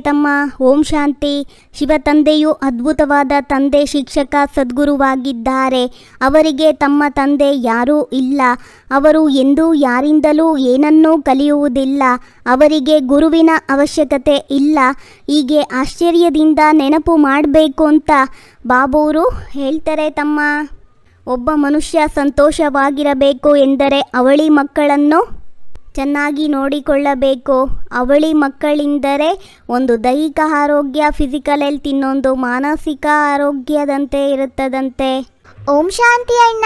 ತಮ್ಮ ಓಂ ಶಾಂತಿ. ಶಿವ ತಂದೆಯು ಅದ್ಭುತವಾದ ತಂದೆ ಶಿಕ್ಷಕ ಸದ್ಗುರುವಾಗಿದ್ದಾರೆ. ಅವರಿಗೆ ತಮ್ಮ ತಂದೆ ಯಾರೂ ಇಲ್ಲ. ಅವರು ಎಂದೂ ಯಾರಿಂದಲೂ ಏನನ್ನೂ ಕಲಿಯುವುದಿಲ್ಲ. ಅವರಿಗೆ ಗುರುವಿನ ಅವಶ್ಯಕತೆ ಇಲ್ಲ. ಹೀಗೆ ಆಶ್ಚರ್ಯದಿಂದ ನೆನಪು ಮಾಡಬೇಕು ಅಂತ ಬಾಬೂರು ಹೇಳ್ತಾರೆ ತಮ್ಮ. ಒಬ್ಬ ಮನುಷ್ಯ ಸಂತೋಷವಾಗಿರಬೇಕು ಎಂದರೆ ಅವಳಿ ಮಕ್ಕಳನ್ನು ಚೆನ್ನಾಗಿ ನೋಡಿಕೊಳ್ಳಬೇಕು. ಅವಳಿ ಮಕ್ಕಳಿಂದರೆ ಒಂದು ದೈಹಿಕ ಆರೋಗ್ಯ ಫಿಸಿಕಲ್ ಹೆಲ್ತ್ ಇನ್ನೊಂದು ಮಾನಸಿಕ ಆರೋಗ್ಯದಂತೆ ಇರುತ್ತದಂತೆ. ಓಂ ಶಾಂತಿ ಅಣ್ಣ.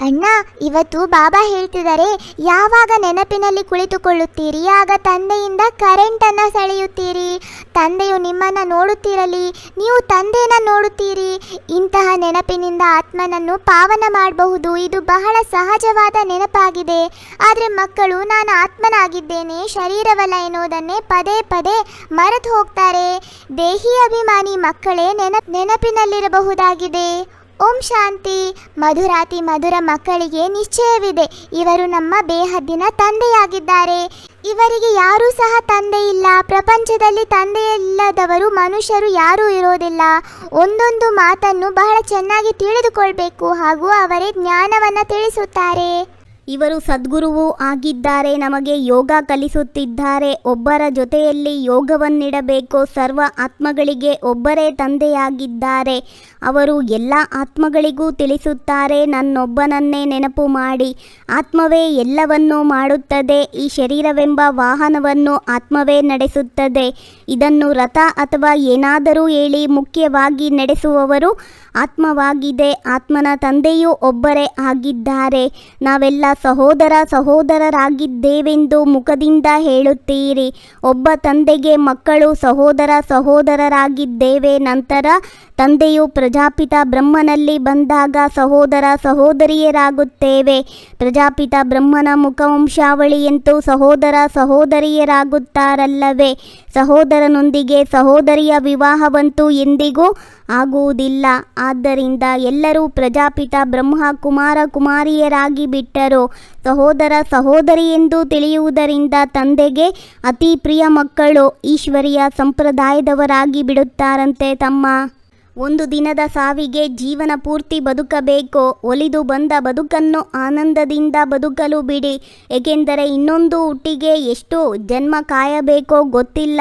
ಅಣ್ಣ, ಇವತ್ತು ಬಾಬಾ ಹೇಳ್ತಿದ್ದಾರೆ, ಯಾವಾಗ ನೆನಪಿನಲ್ಲಿ ಕುಳಿತುಕೊಳ್ಳುತ್ತೀರಿ? ಆಗ ತಂದೆಯಿಂದ ಕರೆಂಟನ್ನು ಸೆಳೆಯುತ್ತೀರಿ. ತಂದೆಯು ನಿಮ್ಮನ್ನು ನೋಡುತ್ತಿರಲಿ, ನೀವು ತಂದೆಯನ್ನು ನೋಡುತ್ತೀರಿ. ಇಂತಹ ನೆನಪಿನಿಂದ ಆತ್ಮನನ್ನು ಪಾವನ ಮಾಡಬಹುದು. ಇದು ಬಹಳ ಸಹಜವಾದ ನೆನಪಾಗಿದೆ. ಆದರೆ ಮಕ್ಕಳು, ನಾನು ಆತ್ಮನಾಗಿದ್ದೇನೆ, ಶರೀರವಲ್ಲ ಎನ್ನುವುದನ್ನೇ ಪದೇ ಪದೇ ಮರೆತು ಹೋಗ್ತಾರೆ. ದೇಹಿ ಅಭಿಮಾನಿ ಮಕ್ಕಳೇ ನೆನ ನೆನಪಿನಲ್ಲಿರಬಹುದಾಗಿದೆ. ಓಂ ಶಾಂತಿ. ಮಧುರಾತಿ ಮಧುರ ಮಕ್ಕಳಿಗೆ ನಿಶ್ಚಯವಿದೆ. ಇವರು ನಮ್ಮ ಬೇಹದ್ದಿನ ತಂದೆಯಾಗಿದ್ದಾರೆ. ಇವರಿಗೆ ಯಾರೂ ಸಹ ತಂದೆ ಇಲ್ಲ. ಪ್ರಪಂಚದಲ್ಲಿ ತಂದೆಯಿಲ್ಲದವರು ಮನುಷ್ಯರು ಯಾರೂ ಇರೋದಿಲ್ಲ. ಒಂದೊಂದು ಮಾತನ್ನು ಬಹಳ ಚೆನ್ನಾಗಿ ತಿಳಿದುಕೊಳ್ಬೇಕು ಹಾಗೂ ಅವರೇ ಜ್ಞಾನವನ್ನು ತಿಳಿಸುತ್ತಾರೆ. ಇವರು ಸದ್ಗುರುವು ಆಗಿದ್ದಾರೆ, ನಮಗೆ ಯೋಗ ಕಲಿಸುತ್ತಿದ್ದಾರೆ. ಒಬ್ಬರ ಜೊತೆಯಲ್ಲಿ ಯೋಗವನ್ನಿಡಬೇಕು. ಸರ್ವ ಆತ್ಮಗಳಿಗೆ ಒಬ್ಬರೇ ತಂದೆಯಾಗಿದ್ದಾರೆ. ಅವರು ಎಲ್ಲ ಆತ್ಮಗಳಿಗೂ ತಿಳಿಸುತ್ತಾರೆ, ನನ್ನೊಬ್ಬನನ್ನೇ ನೆನಪು ಮಾಡಿ. ಆತ್ಮವೇ ಎಲ್ಲವನ್ನೂ ಮಾಡುತ್ತದೆ. ಈ ಶರೀರವೆಂಬ ವಾಹನವನ್ನು ಆತ್ಮವೇ ನಡೆಸುತ್ತದೆ. ಇದನ್ನು ರಥ ಅಥವಾ ಏನಾದರೂ ಹೇಳಿ ಮುಖ್ಯವಾಗಿ ನಡೆಸುವವರು ಆತ್ಮವಾಗಿದೆ. ಆತ್ಮನ ತಂದೆಯೂ ಒಬ್ಬರೇ ಆಗಿದ್ದಾರೆ. ನಾವೆಲ್ಲ ಸಹೋದರ ಸಹೋದರರಾಗಿದ್ದೇವೆಂದು ಮುಖದಿಂದ ಹೇಳುತ್ತೀರಿ. ಒಬ್ಬ ತಂದೆಗೆ ಮಕ್ಕಳು ಸಹೋದರ ಸಹೋದರರಾಗಿದ್ದೇವೆ. ನಂತರ ತಂದೆಯು ಪ್ರಜಾಪಿತ ಬ್ರಹ್ಮನಲ್ಲಿ ಬಂದಾಗ ಸಹೋದರ ಸಹೋದರಿಯರಾಗುತ್ತೇವೆ. ಪ್ರಜಾಪಿತ ಬ್ರಹ್ಮನ ಮುಖವಂಶಾವಳಿಯಂತೂ ಸಹೋದರ ಸಹೋದರಿಯರಾಗುತ್ತಾರಲ್ಲವೇ. ಸಹೋದರನೊಂದಿಗೆ ಸಹೋದರಿಯ ವಿವಾಹವಂತೂ ಎಂದಿಗೂ ಆಗುವುದಿಲ್ಲ. ಆದ್ದರಿಂದ ಎಲ್ಲರೂ ಪ್ರಜಾಪಿತ ಬ್ರಹ್ಮ ಕುಮಾರ ಕುಮಾರಿಯರಾಗಿ ಬಿಟ್ಟರು ಸಹೋದರ ಸಹೋದರಿ ಎಂದು ತಿಳಿಯುವುದರಿಂದ ತಂದೆಗೆ ಅತಿ ಪ್ರಿಯ ಮಕ್ಕಳು ಈಶ್ವರಿಯ ಸಂಪ್ರದಾಯದವರಾಗಿ ಬಿಡುತ್ತಾರಂತೆ ತಮ್ಮ. ಒಂದು ದಿನದ ಸಾವಿಗೆ ಜೀವನ ಪೂರ್ತಿ ಬದುಕಬೇಕು. ಒಲಿದು ಬಂದ ಬದುಕನ್ನು ಆನಂದದಿಂದ ಬದುಕಲು ಬಿಡಿ. ಏಕೆಂದರೆ ಇನ್ನೊಂದು ಹುಟ್ಟಿಗೆ ಎಷ್ಟು ಜನ್ಮ ಕಾಯಬೇಕೋ ಗೊತ್ತಿಲ್ಲ.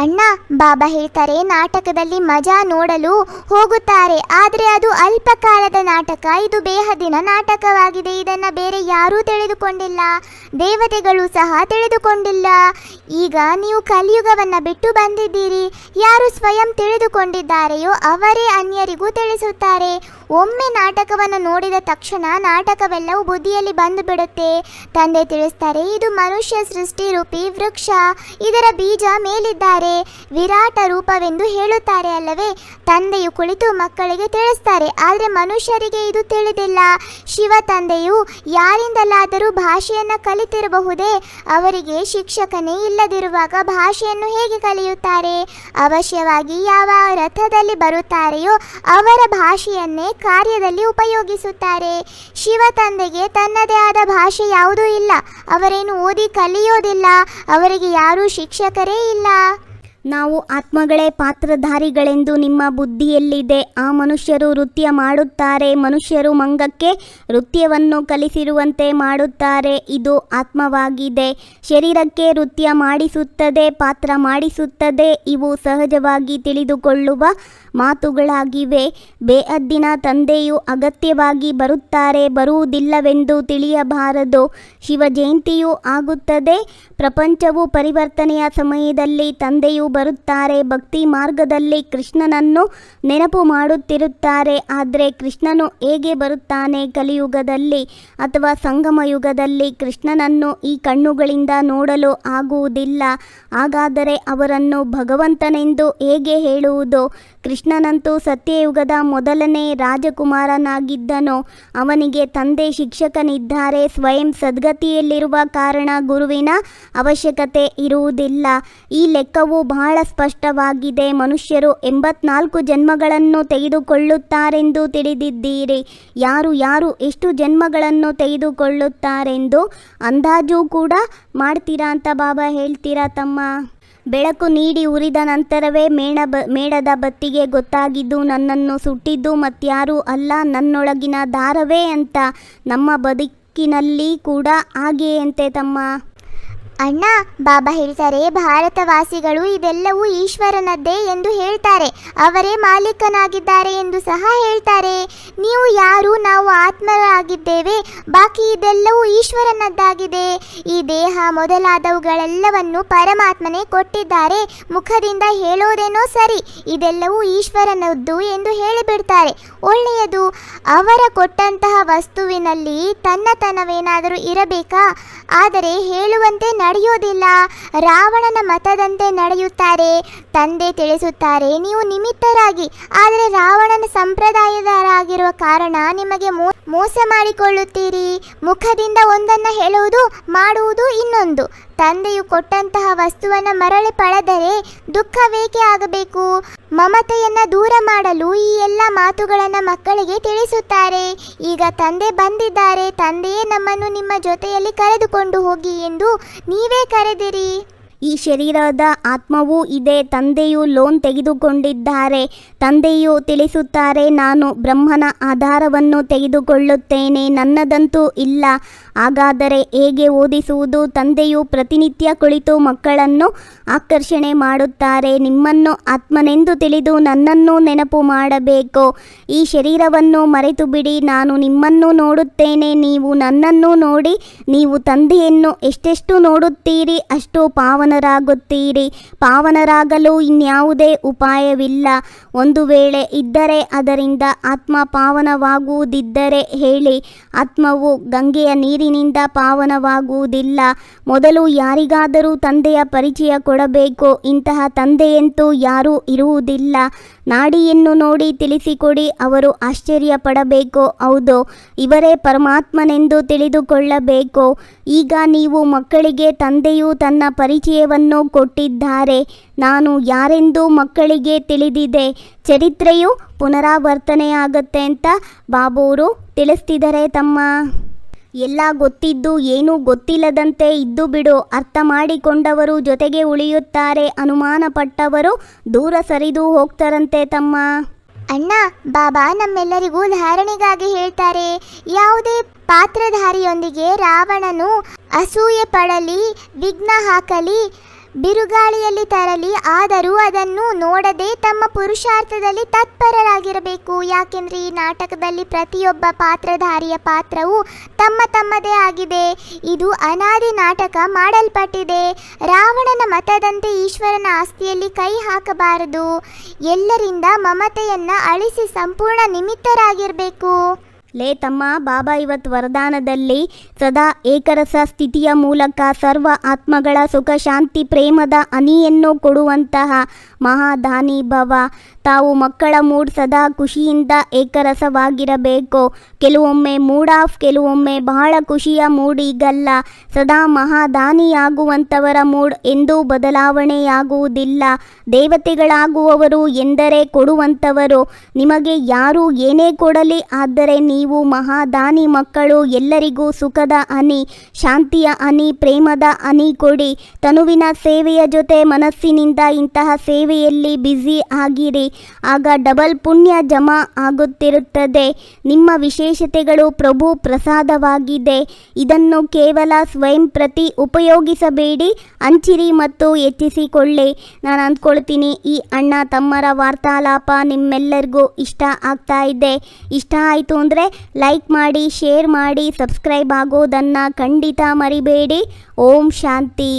ಅಣ್ಣ, ಬಾಬಾ ಹೇಳ್ತಾರೆ, ನಾಟಕದಲ್ಲಿ ಮಜಾ ನೋಡಲು ಹೋಗುತ್ತಾರೆ, ಆದರೆ ಅದು ಅಲ್ಪಕಾಲದ ನಾಟಕ. ಇದು ಬೇಹದಿನ ನಾಟಕವಾಗಿದೆ, ಇದನ್ನು ಬೇರೆ ಯಾರೂ ತಿಳಿದುಕೊಂಡಿಲ್ಲ, ದೇವತೆಗಳು ಸಹ ತಿಳಿದುಕೊಂಡಿಲ್ಲ. ಈಗ ನೀವು ಕಲಿಯುಗವನ್ನು ಬಿಟ್ಟು ಬಂದಿದ್ದೀರಿ, ಯಾರು ಸ್ವಯಂ ತಿಳಿದುಕೊಂಡಿದ್ದಾರೆಯೋ ಅವರೇ ಅನ್ಯರಿಗೂ ತಿಳಿಸುತ್ತಾರೆ. ಒಮ್ಮೆ ನಾಟಕವನ್ನು ನೋಡಿದ ತಕ್ಷಣ ನಾಟಕವೆಲ್ಲವೂ ಬುದ್ಧಿಯಲ್ಲಿ ಬಂದು ಬಿಡುತ್ತೆ. ತಂದೆ ತಿಳಿಸ್ತಾರೆ, ಇದು ಮನುಷ್ಯ ಸೃಷ್ಟಿ ರೂಪಿ ವೃಕ್ಷ. ಇದರ ಬೀಜ ಮೇಲಿದ್ದಾರೆ. ವಿರಾಟ ರೂಪವೆಂದು ಹೇಳುತ್ತಾರೆ ಅಲ್ಲವೇ? ತಂದೆಯು ಕುಳಿತು ಮಕ್ಕಳಿಗೆ ತಿಳಿಸ್ತಾರೆ, ಆದರೆ ಮನುಷ್ಯರಿಗೆ ಇದು ತಿಳಿದಿಲ್ಲ. ಶಿವ ತಂದೆಯು ಯಾರಿಂದಲಾದರೂ ಭಾಷೆಯನ್ನು ಕಲಿತಿರಬಹುದೇ? ಅವರಿಗೆ ಶಿಕ್ಷಕನೇ ಇಲ್ಲದಿರುವಾಗ ಭಾಷೆಯನ್ನು ಹೇಗೆ ಕಲಿಯುತ್ತಾರೆ? ಅವಶ್ಯವಾಗಿ ಯಾವ ರಥದಲ್ಲಿ ಬರುತ್ತಾರೆಯೋ ಅವರ ಭಾಷೆಯನ್ನೇ ಕಾರ್ಯದಲ್ಲಿ ಉಪಯೋಗಿಸುತ್ತಾರೆ. ಶಿವ ತಂದೆಗೆ ತನ್ನದೇ ಆದ ಭಾಷೆ ಯಾವುದೂ ಇಲ್ಲ. ಅವರೇನು ಓದಿ ಕಲಿಯೋದಿಲ್ಲ. ಅವರಿಗೆ ಯಾರೂ ಶಿಕ್ಷಕರೇ ಇಲ್ಲ. ನಾವು ಆತ್ಮಗಳೇ ಪಾತ್ರಧಾರಿಗಳೆಂದು ನಿಮ್ಮ ಬುದ್ಧಿಯಲ್ಲಿದೆ. ಆ ಮನುಷ್ಯರು ನೃತ್ಯ ಮಾಡುತ್ತಾರೆ. ಮನುಷ್ಯರು ಮಂಗಕ್ಕೆ ನೃತ್ಯವನ್ನು ಕಲಿಸಿರುವಂತೆ ಮಾಡುತ್ತಾರೆ. ಇದು ಆತ್ಮವಾಗಿದೆ. ಶರೀರಕ್ಕೆ ನೃತ್ಯ ಮಾಡಿಸುತ್ತದೆ, ಪಾತ್ರ ಮಾಡಿಸುತ್ತದೆ. ಇವು ಸಹಜವಾಗಿ ತಿಳಿದುಕೊಳ್ಳುವ ಮಾತುಗಳಾಗಿವೆ. ಬೇಅದ್ದಿನ ತಂದೆಯು ಅಗತ್ಯವಾಗಿ ಬರುತ್ತಾರೆ, ಬರುವುದಿಲ್ಲವೆಂದು ತಿಳಿಯಬಾರದು. ಶಿವ ಜಯಂತಿಯೂ ಆಗುತ್ತದೆ. ಪ್ರಪಂಚವು ಪರಿವರ್ತನೆಯ ಸಮಯದಲ್ಲಿ ತಂದೆಯು ಬರುತ್ತಾರೆ. ಭಕ್ತಿ ಮಾರ್ಗದಲ್ಲಿ ಕೃಷ್ಣನನ್ನು ನೆನಪು ಮಾಡುತ್ತಿರುತ್ತಾರೆ. ಆದರೆ ಕೃಷ್ಣನು ಹೇಗೆ ಬರುತ್ತಾನೆ? ಕಲಿಯುಗದಲ್ಲಿ ಅಥವಾ ಸಂಗಮ ಯುಗದಲ್ಲಿ ಕೃಷ್ಣನನ್ನು ಈ ಕಣ್ಣುಗಳಿಂದ ನೋಡಲು ಆಗುವುದಿಲ್ಲ. ಹಾಗಾದರೆ ಅವರನ್ನು ಭಗವಂತನೆಂದು ಹೇಗೆ ಹೇಳುವುದು? ಕೃಷ್ಣನಂತೂ ಸತ್ಯಯುಗದ ಮೊದಲನೇ ರಾಜಕುಮಾರನಾಗಿದ್ದನು. ಅವನಿಗೆ ತಂದೆ ಶಿಕ್ಷಕನಿದ್ದಾರೆ. ಸ್ವಯಂ ಸದ್ಗತಿಯಲ್ಲಿರುವ ಕಾರಣ ಗುರುವಿನ ಅವಶ್ಯಕತೆ ಇರುವುದಿಲ್ಲ. ಈ ಲೆಕ್ಕವು ಬಹಳ ಸ್ಪಷ್ಟವಾಗಿದೆ. ಮನುಷ್ಯರು ಎಂಬತ್ನಾಲ್ಕು ಜನ್ಮಗಳನ್ನು ತೆಗೆದುಕೊಳ್ಳುತ್ತಾರೆಂದು ತಿಳಿದಿದ್ದೀರಿ. ಯಾರು ಯಾರು ಎಷ್ಟು ಜನ್ಮಗಳನ್ನು ತೆಗೆದುಕೊಳ್ಳುತ್ತಾರೆಂದು ಅಂದಾಜು ಕೂಡ ಮಾಡ್ತೀರಾ ಅಂತ ಬಾಬಾ ಹೇಳ್ತೀರಾ ತಮ್ಮ? ಬೆಳಕು ನೀಡಿ ಉರಿದ ನಂತರವೇ ಮೇಣ ಬ, ಮೇಣದ ಬತ್ತಿಗೆ ಗೊತ್ತಾಗಿದ್ದು ನನ್ನನ್ನು ಸುಟ್ಟಿದ್ದು ಮತ್ಯಾರೂ ಅಲ್ಲ, ನನ್ನೊಳಗಿನ ದಾರವೇ ಅಂತ ನಮ್ಮ ಬದುಕಿನಲ್ಲಿ ಕೂಡ ಹಾಗೆಯಂತೆ ತಮ್ಮ. ಅಣ್ಣ, ಬಾಬಾ ಹೇಳ್ತಾರೆ ಭಾರತವಾಸಿಗಳು ಇದೆಲ್ಲವೂ ಈಶ್ವರನದ್ದೇ ಎಂದು ಹೇಳ್ತಾರೆ. ಅವರೇ ಮಾಲೀಕನಾಗಿದ್ದಾರೆ ಎಂದು ಸಹ ಹೇಳ್ತಾರೆ. ನೀವು ಯಾರು, ನಾವು ಆತ್ಮರಾಗಿದ್ದೇವೆ, ಬಾಕಿ ಇದೆಲ್ಲವೂ ಈಶ್ವರನದ್ದಾಗಿದೆ. ಈ ದೇಹ ಮೊದಲಾದವುಗಳೆಲ್ಲವನ್ನು ಪರಮಾತ್ಮನೇ ಕೊಟ್ಟಿದ್ದಾರೆ. ಮುಖದಿಂದ ಹೇಳೋದೇನೋ ಸರಿ, ಇದೆಲ್ಲವೂ ಈಶ್ವರನದ್ದು ಎಂದು ಹೇಳಿಬಿಡ್ತಾರೆ. ಒಳ್ಳೆಯದು, ಅವರ ಕೊಟ್ಟಂತಹ ವಸ್ತುವಿನಲ್ಲಿ ತನ್ನತನವೇನಾದರೂ ಇರಬೇಕಾ? ಆದರೆ ಹೇಳುವಂತೆ ನಡೆಯೋದಿಲ್ಲ. ರಾವಣನ ಮತದಂತೆ ನಡೆಯುತ್ತಾರೆ. ತಂದೆ ತಿಳಿಸುತ್ತಾರೆ ನೀವು ನಿಮಿತ್ತರಾಗಿ ಆದರೆ ರಾವಣನ ಸಂಪ್ರದಾಯದರಾಗಿರುವ ಕಾರಣ ನಿಮಗೆ ಮೋ- ಮೋಸ ಮಾಡಿಕೊಳ್ಳುತ್ತೀರಿ? ಮುಖದಿಂದ ಒಂದನ್ನು ಹೇಳುವುದು, ಮಾಡುವುದು ಇನ್ನೊಂದು. ತಂದೆಯು ಕೊಟ್ಟಂತಹ ವಸ್ತುವನ್ನು ಮರಳಿ ಪಡೆದರೆ ದುಃಖವೇಕೆ ಆಗಬೇಕು? ಮಮತೆಯನ್ನು ದೂರ ಮಾಡಲು ಈ ಎಲ್ಲ ಮಾತುಗಳನ್ನು ಮಕ್ಕಳಿಗೆ ತಿಳಿಸುತ್ತಾರೆ. ಈಗ ತಂದೆ ಬಂದಿದ್ದಾರೆ. ತಂದೆಯೇ ನಮ್ಮನ್ನು ನಿಮ್ಮ ಜೊತೆಯಲ್ಲಿ ಕರೆದುಕೊಂಡು ಹೋಗಿ ಎಂದು ನೀವೇ ಕರೆದಿರಿ. ಈ ಶರೀರದ ಆತ್ಮವೂ ಇದೆ. ತಂದೆಯು ಲೋನ್ ತೆಗೆದುಕೊಂಡಿದ್ದಾರೆ. ತಂದೆಯು ತಿಳಿಸುತ್ತಾರೆ, ನಾನು ಬ್ರಹ್ಮನ ಆಧಾರವನ್ನು ತೆಗೆದುಕೊಳ್ಳುತ್ತೇನೆ, ನನ್ನದಂತೂ ಇಲ್ಲ. ಹಾಗಾದರೆ ಹೇಗೆ ಓದಿಸುವುದು? ತಂದೆಯು ಪ್ರತಿನಿತ್ಯ ಕುಳಿತು ಮಕ್ಕಳನ್ನು ಆಕರ್ಷಣೆ ಮಾಡುತ್ತಾರೆ. ನಿಮ್ಮನ್ನು ಆತ್ಮನೆಂದು ತಿಳಿದು ನನ್ನನ್ನು ನೆನಪು ಮಾಡಬೇಕು. ಈ ಶರೀರವನ್ನು ಮರೆತು ಬಿಡಿ ನಾನು ನಿಮ್ಮನ್ನು ನೋಡುತ್ತೇನೆ. ನೀವು ನನ್ನನ್ನು ನೋಡಿ, ನೀವು ತಂದೆಯನ್ನು ಎಷ್ಟೆಷ್ಟು ನೋಡುತ್ತೀರಿ, ಅಷ್ಟು ಪಾವನರಾಗುತ್ತೀರಿ. ಪಾವನರಾಗಲು ಇನ್ಯಾವುದೇ ಉಪಾಯವಿಲ್ಲ. ಒಂದು ವೇಳೆ ಇದ್ದರೆ ಅದರಿಂದ ಆತ್ಮ ಪಾವನವಾಗುವುದಿದ್ದರೆ ಹೇಳಿ, ಆತ್ಮವು ಗಂಗೆಯ ನೀರಿನಿಂದ ಪಾವನವಾಗುವುದಿಲ್ಲ. ಮೊದಲು ಯಾರಿಗಾದರೂ ತಂದೆಯ ಪರಿಚಯ ಕೊಡಬೇಕು. ಇಂತಹ ತಂದೆಯಂತೂ ಯಾರೂ ಇರುವುದಿಲ್ಲ. ನಾಡಿಯನ್ನು ನೋಡಿ ತಿಳಿಸಿಕೊಡಿ, ಅವರು ಆಶ್ಚರ್ಯ ಪಡಬೇಕು ಹೌದು, ಇವರೇ ಪರಮಾತ್ಮನೆಂದು ತಿಳಿದುಕೊಳ್ಳಬೇಕು. ಈಗ ನೀವು ಮಕ್ಕಳಿಗೆ ತಂದೆಯು ತನ್ನ ಪರಿಚಯವನ್ನು ಕೊಟ್ಟಿದ್ದಾರೆ. ನಾನು ಯಾರೆಂದು ಮಕ್ಕಳಿಗೆ ತಿಳಿದಿದೆ? ಚರಿತ್ರೆಯು ಪುನರಾವರ್ತನೆಯಾಗತ್ತೆ ಅಂತ ಬಾಬೂರು ತಿಳಿಸ್ತಿದ್ದಾರೆ ತಮ್ಮ. ಎಲ್ಲ ಗೊತ್ತಿದ್ದು ಏನೂ ಗೊತ್ತಿಲ್ಲದಂತೆ ಇದ್ದು ಬಿಡು. ಅರ್ಥ ಮಾಡಿಕೊಂಡವರು ಜೊತೆಗೆ ಉಳಿಯುತ್ತಾರೆ. ಅನುಮಾನಪಟ್ಟವರು ದೂರ ಸರಿದು ಹೋಗ್ತಾರಂತೆ ತಮ್ಮ. ಅಣ್ಣ ಬಾಬಾ ನಮ್ಮೆಲ್ಲರಿಗೂ ಧಾರಣೆಗಾಗಿ ಹೇಳ್ತಾರೆ. ಯಾವುದೇ ಪಾತ್ರಧಾರಿಯೊಂದಿಗೆ ರಾವಣನು ಅಸೂಯೆ ಪಡಲಿ ವಿಘ್ನ ಹಾಕಲಿ ಬಿರುಗಾಳಿಯಲ್ಲಿ ತರಲಿ, ಆದರೂ ಅದನ್ನು ನೋಡದೆ ತಮ್ಮ ಪುರುಷಾರ್ಥದಲ್ಲಿ ತತ್ಪರರಾಗಿರಬೇಕು. ಯಾಕೆಂದರೆ ಈ ನಾಟಕದಲ್ಲಿ ಪ್ರತಿಯೊಬ್ಬ ಪಾತ್ರಧಾರಿಯ ಪಾತ್ರವು ತಮ್ಮ ತಮ್ಮದೇ ಆಗಿದೆ. ಇದು ಅನಾದಿ ನಾಟಕ ಮಾಡಲ್ಪಟ್ಟಿದೆ. ರಾವಣನ ಮತದಂತೆ ಈಶ್ವರನ ಆಸ್ತಿಯಲ್ಲಿ ಕೈ ಹಾಕಬಾರದು. ಎಲ್ಲರಿಂದ ಮಮತೆಯನ್ನು ಅಳಿಸಿ ಸಂಪೂರ್ಣ ನಿಮಿತ್ತರಾಗಿರಬೇಕು. ಲೇ ತಮ್ಮ, ಬಾಬಾ ಇವತ್ತು ವರದಾನದಲ್ಲಿ ಸದಾ ಏಕರಸ ಸ್ಥಿತಿಯ ಮೂಲಕ ಸರ್ವ ಆತ್ಮಗಳ ಸುಖ, ಶಾಂತಿ, ಪ್ರೇಮದ ಅನಿಯನ್ನು ಕೊಡುವಂತಹ ಮಹಾದಾನಿ ಭವ. ತಾವು ಮಕ್ಕಳ ಮೂಡ್ ಸದಾ ಖುಷಿಯಿಂದ ಏಕರಸವಾಗಿರಬೇಕು. ಕೆಲವೊಮ್ಮೆ ಮೂಡ್ ಆಫ್ ಕೆಲವೊಮ್ಮೆ ಬಹಳ ಖುಷಿಯ ಮೂಡ್ ಈಗಲ್ಲ. ಸದಾ ಮಹಾದಾನಿಯಾಗುವಂಥವರ ಮೂಡ್ ಎಂದೂ ಬದಲಾವಣೆಯಾಗುವುದಿಲ್ಲ. ದೇವತೆಗಳಾಗುವವರು ಎಂದರೆ ಕೊಡುವಂಥವರು. ನಿಮಗೆ ಯಾರು ಏನೇ ಕೊಡಲಿ, ಆದರೆ ನೀವು ಮಹಾದಾನಿ ಮಕ್ಕಳು ಎಲ್ಲರಿಗೂ ಸುಖದ ಹನಿ, ಶಾಂತಿಯ ಹನಿ, ಪ್ರೇಮದ ಹನಿ ಕೊಡಿ. ತನುವಿನ ಸೇವೆಯ ಜೊತೆ ಮನಸ್ಸಿನಿಂದ ಇಂತಹ ಸೇವೆಯಲ್ಲಿ ಬ್ಯುಸಿ ಆಗಿರಿ. ಆಗ ಡಬಲ್ ಪುಣ್ಯ ಜಮಾ ಆಗುತ್ತಿರುತ್ತದೆ. ನಿಮ್ಮ ವಿಶೇಷತೆಗಳು ಪ್ರಭು ಪ್ರಸಾದವಾಗಿದೆ. ಇದನ್ನು ಕೇವಲ ಸ್ವಯಂ ಪ್ರತಿ ಉಪಯೋಗಿಸಬೇಡಿ. ಹಂಚಿರಿ ಮತ್ತು ಹೆಚ್ಚಿಸಿಕೊಳ್ಳಿ ನಾನು ಅಂದ್ಕೊಳ್ತೀನಿ, ಈ ಅಣ್ಣ ತಮ್ಮರ ವಾರ್ತಾಲಾಪ ನಿಮ್ಮೆಲ್ಲರಿಗೂ ಇಷ್ಟ ಆಗ್ತಾ ಇದೆ. ಇಷ್ಟ ಆಯಿತು ಅಂದರೆ ಲೈಕ್ ಮಾಡಿ ಶೇರ್ ಮಾಡಿ ಸಬ್ಸ್ಕ್ರೈಬ್ ಆಗೋದನ್ನು ಖಂಡಿತ ಮರಿಬೇಡಿ. ಓಂ ಶಾಂತಿ.